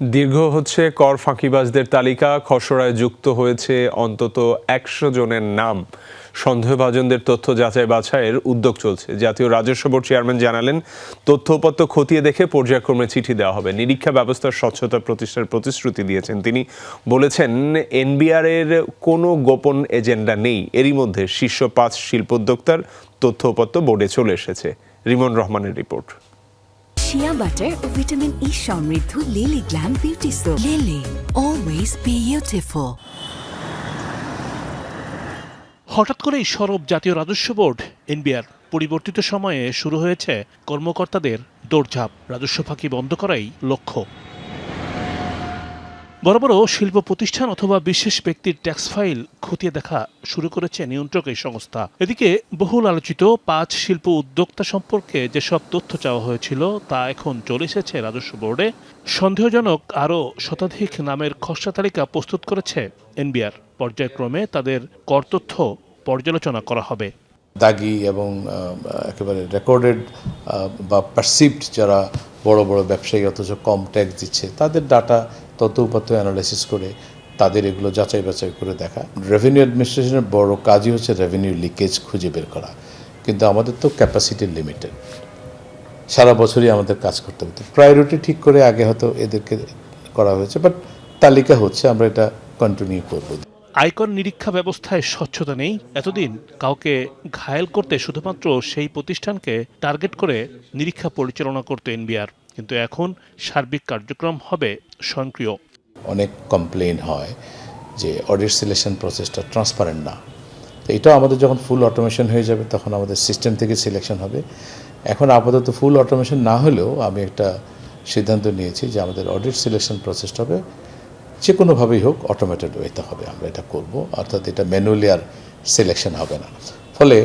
দীর্ঘ হচ্ছে কর ফাঁকিবাজদের তালিকা, খসড়ায় যুক্ত হয়েছে অন্তত একশো জনের নাম। সন্দেহভাজনদের তথ্য যাচাই বাছাইয়ের উদ্যোগ চলছে। জাতীয় রাজস্ব বোর্ড চেয়ারম্যান জানালেন তথ্যপত্র খতিয়ে দেখে পর্যায়ক্রমে চিঠি দেওয়া হবে। নিরীক্ষা ব্যবস্থার স্বচ্ছতা প্রতিষ্ঠার প্রতিশ্রুতি দিয়েছেন তিনি। বলেছেন, এনবিআর এর কোনো গোপন এজেন্ডা নেই। এরই মধ্যে শীর্ষ পাঁচ শিল্পোদ্যোক্তার তথ্যপত্র বোর্ডে চলে এসেছে। রিমন রহমানের রিপোর্ট। শিয়া বাটার ও ভিটামিন ই সমৃদ্ধ Lily glam beauty soap Lily always beautiful হঠাৎ করেই সরব জাতীয় রাজস্ব বোর্ড, এনবিআর, পরিবর্তিত সময়ে শুরু হয়েছে কর্মকর্তাদের দৌড়ঝাঁপ। রাজস্ব ফাঁকি বন্ধ করাই লক্ষ্য। বড় বড় শিল্প প্রতিষ্ঠান অথবা বিশেষ ব্যক্তির ট্যাক্স ফাইল খতিয়ে দেখা শুরু করেছে নিয়ন্ত্রক এই সংস্থা। এদিকে বহুল আলোচিত পাঁচ শিল্প উদ্যোক্তা সম্পর্কে যেসব তথ্য চাওয়া হয়েছিল তা এখন চলে এসেছে রাজস্ব বোর্ডে। সন্দেহজনক আরও শতাধিক নামের খসড়া তালিকা প্রস্তুত করেছে এনবিআর। পর্যায়ক্রমে তাদের কর তথ্য পর্যালোচনা করা হবে। দাগি এবং একেবারে রেকর্ডেড বা পারসিভড যারা বড় বড় ব্যবসায়ী অথচ কম ট্যাক্স দিচ্ছে, তাদের ডাটা তথ্যপত্র অ্যানালাইসিস করে তাদের এগুলো যাচাই বাছাই করে দেখা। রেভিনিউ অ্যাডমিনিস্ট্রেশনের বড় কাজই হচ্ছে রেভিনিউ লিকেজ খুঁজে বের করা। কিন্তু আমাদের তো ক্যাপাসিটি লিমিটেড সারা বছরই আমাদের কাজ করতে হতো। প্রায়োরিটি ঠিক করে আগে হয়তো এদেরকে করা হয়েছে বাট তালিকা হচ্ছে, আমরা এটা কন্টিনিউ করব। আয়কর নিরীক্ষা ব্যবস্থায় স্বচ্ছতা নেই, এতদিন কাউকে ঘায়েল করতে শুধুমাত্র সেই প্রতিষ্ঠানকে টার্গেট করে নিরীক্ষা পরিচালনা করতে এনবিআর। কিন্তু এখন সার্বিক কার্যক্রম হবে স্বয়ংক্রিয়। অনেক কমপ্লেন হয় যে অডিট সিলেকশন প্রসেসটা ট্রান্সপারেন্ট না। তো এটাও আমাদের যখন ফুল অটোমেশন হয়ে যাবে, তখন আমাদের সিস্টেম থেকে সিলেকশন হবে। এখন আপাতত ফুল অটোমেশন না হলেও আমি একটা সিদ্ধান্ত নিয়েছি যে আমাদের অডিট সিলেকশন প্রসেসটা হবে। যে কোনোভাবেই হোক অটোমেটেড ওয়েতে হবে, আমরা এটা করব। অর্থাৎ এটা ম্যানুয়ালি আর সিলেকশন হবে না। ফলে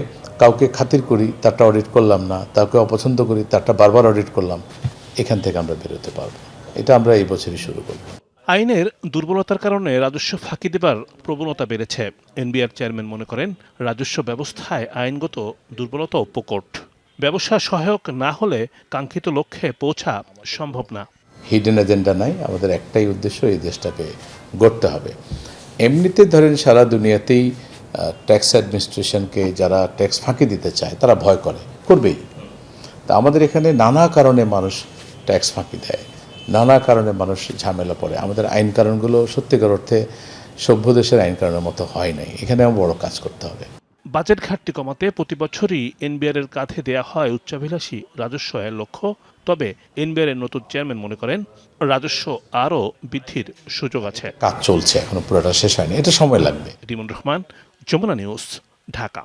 কাউকে খাতির করি, তারটা অডিট করলাম না, তাকে অপছন্দ করি, তারটা বারবার অডিট করলাম এখান থেকে আমরা বেরোতে পারব। এটা আমরা এই বছরই শুরু করব। আইনের দুর্বলতার কারণে রাজস্ব ফাঁকি দেবার প্রবণতা বেড়েছে। এনবিআর চেয়ারম্যান মনে করেন রাজস্ব ব্যবস্থায় আইনগত দুর্বলতাও প্রকট। ব্যবসা সহায়ক না হলে কাঙ্ক্ষিত লক্ষ্যে পৌঁছা সম্ভব না। হিডেন এজেন্ডা নাই আমাদের একটাই উদ্দেশ্য এই দেশটাকে গড়তে হবে। এমনিতে ধরেন সারা দুনিয়াতেই ট্যাক্স অ্যাডমিনিস্ট্রেশনকে যারা ট্যাক্স ফাঁকি দিতে চায় তারা ভয় করে করবেই। তা আমাদের এখানে নানা কারণে মানুষ ট্যাক্স ফাঁকি দেয়। নানা কারণে মানুষ ঝামেলা পড়ে। আমাদের আইন কারণগুলো সত্যিকার অর্থে সভ্য দেশের আইন কারণের মতো হয় নাই। এখানে বড় কাজ করতে হবে। বাজেট ঘাটতি কমাতে প্রতি বছরই এনবিআর এর কাঁধে দেয়া হয় উচ্চাভিলাষী রাজস্ব আয়ের লক্ষ্য। তবে এনবিআর এর নতুন চেয়ারম্যান মনে করেন রাজস্ব আরও বৃদ্ধির সুযোগ আছে। কাজ চলছে এখনও পুরোটা শেষ হয়নি। এটা সময় লাগবে। রিমন রহমান যমুনা নিউজ ঢাকা।